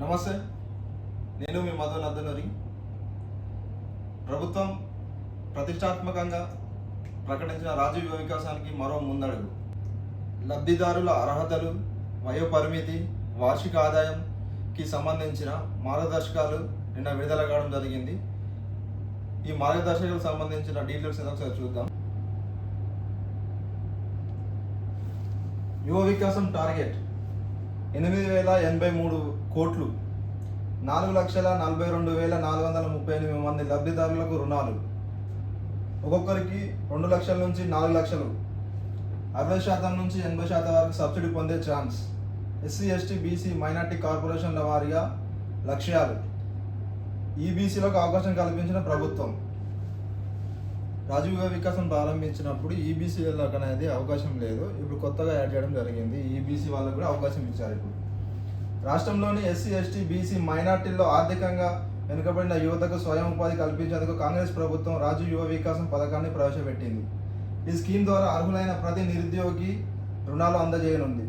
నమస్తే నేను మీ మధు నద్దనూరి ప్రభుత్వం ప్రతిష్టాత్మకంగా ప్రకటించిన రాజు యువ వికాసానికి మరో ముందడుగు. లబ్ధిదారుల అర్హతలు వయో పరిమితి వార్షిక ఆదాయంకి సంబంధించిన మార్గదర్శకాలు నిన్న విడుదల కావడం జరిగింది. ఈ మార్గదర్శకాలకు సంబంధించిన డీటెయిల్స్ ఒకసారి చూద్దాం. యువ వికాసం టార్గెట్. ఎనిమిది వేల ఎనభై మూడు కోట్లు. నాలుగు లక్షల నలభై రెండు వేల నాలుగు వందల ముప్పై ఎనిమిది మంది లబ్ధిదారులకు రుణాలు. ఒక్కొక్కరికి రెండు లక్షల నుంచి నాలుగు లక్షలు. అరవై శాతం నుంచి ఎనభై శాతం వరకు సబ్సిడీ పొందే chance. SC ST BC minority కార్పొరేషన్ల వారీగా లక్ష్యాలు. ఈబీసీలకు అవకాశం కల్పించిన ప్రభుత్వం. రాజీవ్ యువ వికాసం ప్రారంభించినప్పుడు ఈబీసీ వాళ్ళకి అనేది అవకాశం లేదు. ఇప్పుడు కొత్తగా యాడ్ చేయడం జరిగింది. ఈబీసీ వాళ్ళకు కూడా అవకాశం ఇచ్చారు ఇప్పుడు. రాష్ట్రంలోని ఎస్సీ ఎస్టీ బీసీ మైనార్టీల్లో ఆర్థికంగా వెనుకబడిన యువతకు స్వయం ఉపాధి కల్పించేందుకు కాంగ్రెస్ ప్రభుత్వం రాజు యువ వికాసం పథకాన్ని ప్రవేశపెట్టింది. ఈ స్కీమ్ ద్వారా అర్హులైన ప్రతి నిరుద్యోగి రుణాలు అందజేయనుంది.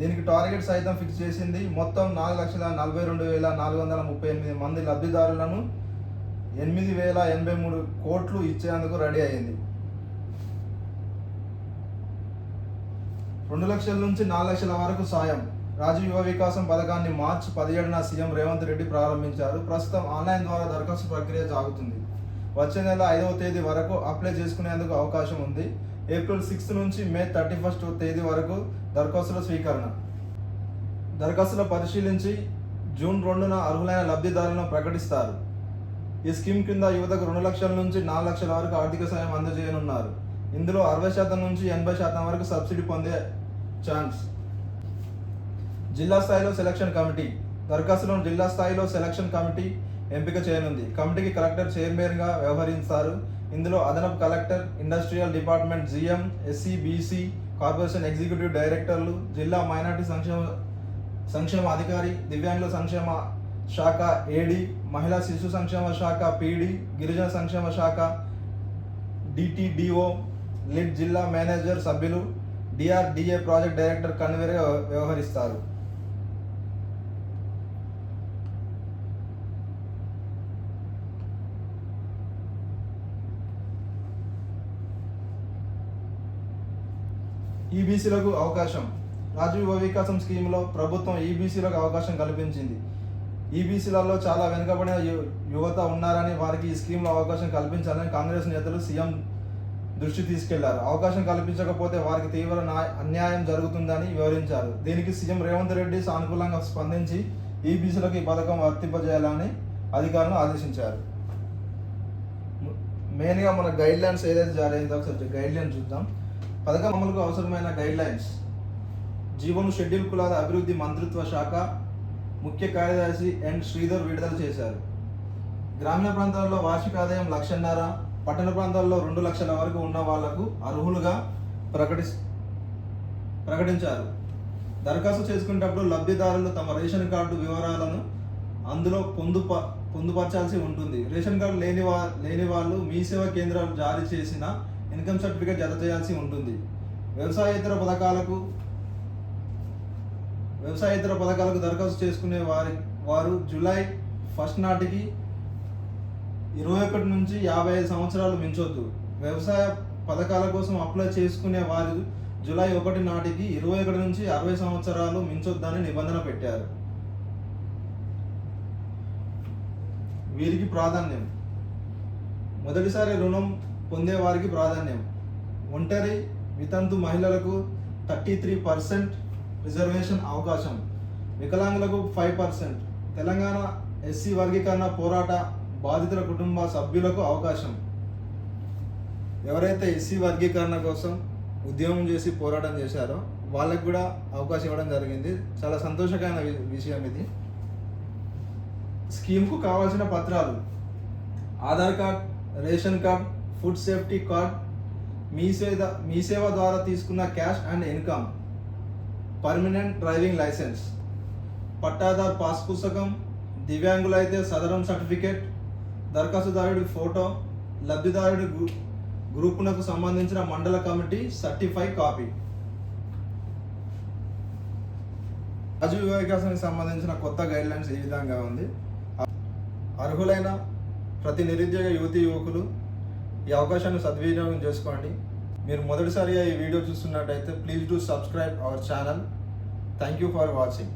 దీనికి టార్గెట్ సైతం ఫిక్స్ చేసింది మొత్తం నాలుగు లక్షల నలభై రెండు వేల నాలుగు వందల ముప్పై ఎనిమిది మంది లబ్ధిదారులను ఎనిమిది వేల ఎనభై మూడు కోట్లు ఇచ్చేందుకు రెడీ అయింది రెండు లక్షల నుంచి నాలుగు లక్షల వరకు సాయం. రాజు యువ వికాసం పథకాన్ని మార్చి పదిహేడున సీఎం రేవంత్ రెడ్డి ప్రారంభించారు. ప్రస్తుతం ఆన్లైన్ ద్వారా దరఖాస్తు ప్రక్రియ సాగుతుంది. వచ్చే నెల ఐదవ తేదీ వరకు అప్లై చేసుకునేందుకు అవకాశం ఉంది. ఏప్రిల్ సిక్స్త్ నుంచి మే థర్టీ ఫస్ట్ తేదీ వరకు దరఖాస్తుల స్వీకరణ. దరఖాస్తులు పరిశీలించి జూన్ రెండున అర్హులైన లబ్ధిదారులను ప్రకటిస్తారు. ఈ స్కీమ్ కింద యువతకు రెండు లక్షల నుంచి నాలుగు లక్షల వరకు ఆర్థిక సాయం అందజేయనున్నారు. ఇందులో అరవై శాతం నుంచి ఎనభై శాతం వరకు సబ్సిడీ పొందే ఛాన్స్. జిల్లా స్థాయిలో సెలక్షన్ కమిటీ. దరఖాస్తులను జిల్లా స్థాయిలో సెలక్షన్ కమిటీ ఎంపిక చేయనుంది. కమిటీకి కలెక్టర్ చైర్మన్గా వ్యవహరిస్తారు ఇందులో అదనపు collector industrial department GM SC BC corporation executive డైరెక్టర్లు జిల్లా మైనార్టీ సంక్షేమ సంక్షేమ అధికారి దివ్యాంగుల సంక్షేమ శాఖ ఏడి మహిళా శిశు సంక్షేమ శాఖ పీడి గిరిజన సంక్షేమ శాఖ డిటిడిఓ లిడ్ జిల్లా మేనేజర్ సభ్యులు డిఆర్డిఏ ప్రాజెక్ట్ డైరెక్టర్ కన్వీనర్గా వ్యవహరిస్తారు. ఈబీసీలకు అవకాశం. రాజీవ్ వికాసం స్కీమ్లో ప్రభుత్వం ఈబీసీలకు అవకాశం కల్పించింది. ఈబీసీలలో చాలా వెనుకబడిన యువత ఉన్నారని వారికి ఈ స్కీమ్లో అవకాశం కల్పించాలని కాంగ్రెస్ నేతలు సీఎం దృష్టి తీసుకెళ్ళారు. అవకాశం కల్పించకపోతే వారికి తీవ్ర అన్యాయం జరుగుతుందని వివరించారు. దీనికి సీఎం రేవంత్ రెడ్డి సానుకూలంగా స్పందించి ఈబీసీలకు ఈ పథకం వర్తింపజేయాలని అధికారులను ఆదేశించారు. మెయిన్గా మన గైడ్ లైన్స్ ఏదైతే జారీ అయిందో ఒకసారి గైడ్ లైన్స్ చూద్దాం. పథకం అమలుకు అవసరమైన గైడ్ లైన్స్ జీవను షెడ్యూల్ కులాల అభివృద్ధి మంత్రిత్వ శాఖ ముఖ్య కార్యదర్శి ఎన్. శ్రీధర్ విడుదల చేశారు. గ్రామీణ ప్రాంతాల్లో వార్షిక ఆదాయం లక్షన్నర పట్టణ ప్రాంతాల్లో రెండు లక్షల వరకు ఉన్న వాళ్ళకు అర్హులుగా ప్రకటి ప్రకటించారు. దరఖాస్తు చేసుకునేటప్పుడు లబ్ధిదారులు తమ రేషన్ కార్డు వివరాలను అందులో పొందుప పొందుపరచాల్సి ఉంటుంది. రేషన్ కార్డు లేని వా లేని వాళ్ళు మీ సేవా కేంద్రాలు జారీ చేసిన ఇన్కమ్ సర్టిఫికేట్ జత చేయాల్సి ఉంటుంది. వ్యవసాయేతర పథకాలకు వ్యవసాయేతర పథకాలకు దరఖాస్తు చేసుకునే వారి వారు జూలై ఫస్ట్ నాటికి ఇరవై ఒకటి నుంచి యాభై ఐదు సంవత్సరాలు మించొద్దు. వ్యవసాయ పథకాల కోసం అప్లై చేసుకునే వారు జూలై ఒకటి నాటికి ఇరవై ఒకటి నుంచి అరవై సంవత్సరాలు మించొద్దని నిబంధన పెట్టారు. వీరికి ప్రాధాన్యం. మొదటిసారి రుణం పొందే వారికి ప్రాధాన్యం. ఒంటరి వితంతు మహిళలకు థర్టీ త్రీ పర్సెంట్ రిజర్వేషన్ అవకాశం. వికలాంగులకు ఫైవ్ పర్సెంట్. తెలంగాణ ఎస్సీ వర్గీకరణ పోరాట బాధితుల కుటుంబ సభ్యులకు అవకాశం. ఎవరైతే ఎస్సీ వర్గీకరణ కోసం ఉద్యమం చేసి పోరాటం చేశారో వాళ్ళకు కూడా అవకాశం ఇవ్వడం జరిగింది. చాలా సంతోషకరమైన వి- విషయం ఇది. స్కీమ్కు కావాల్సిన పత్రాలు. Aadhaar card ration card food safety card Mee Seva Mee Seva ద్వారా తీసుకున్న cash and income. Permanent driving license pattadar pass పుస్తకం దివ్యాంగులైతే సదరం సర్టిఫికేట్ దరఖాస్తుదారుడి ఫోటో లబ్ధిదారుడి గ్రూపునకు సంబంధించిన మండల కమిటీ సర్టిఫై కాపీ రాజీవ్ వికాసానికి సంబంధించిన కొత్త గైడ్లైన్స్ ఈ విధంగా ఉంది? అర్హులైన ప్రతి నిరుద్యోగ యువతి యువకులు ఈ అవకాశాన్ని సద్వినియోగం చేసుకోండి. మీరు మొదటిసారిగా ఈ వీడియో చూస్తున్నట్టయితే please do subscribe our channel thank you for watching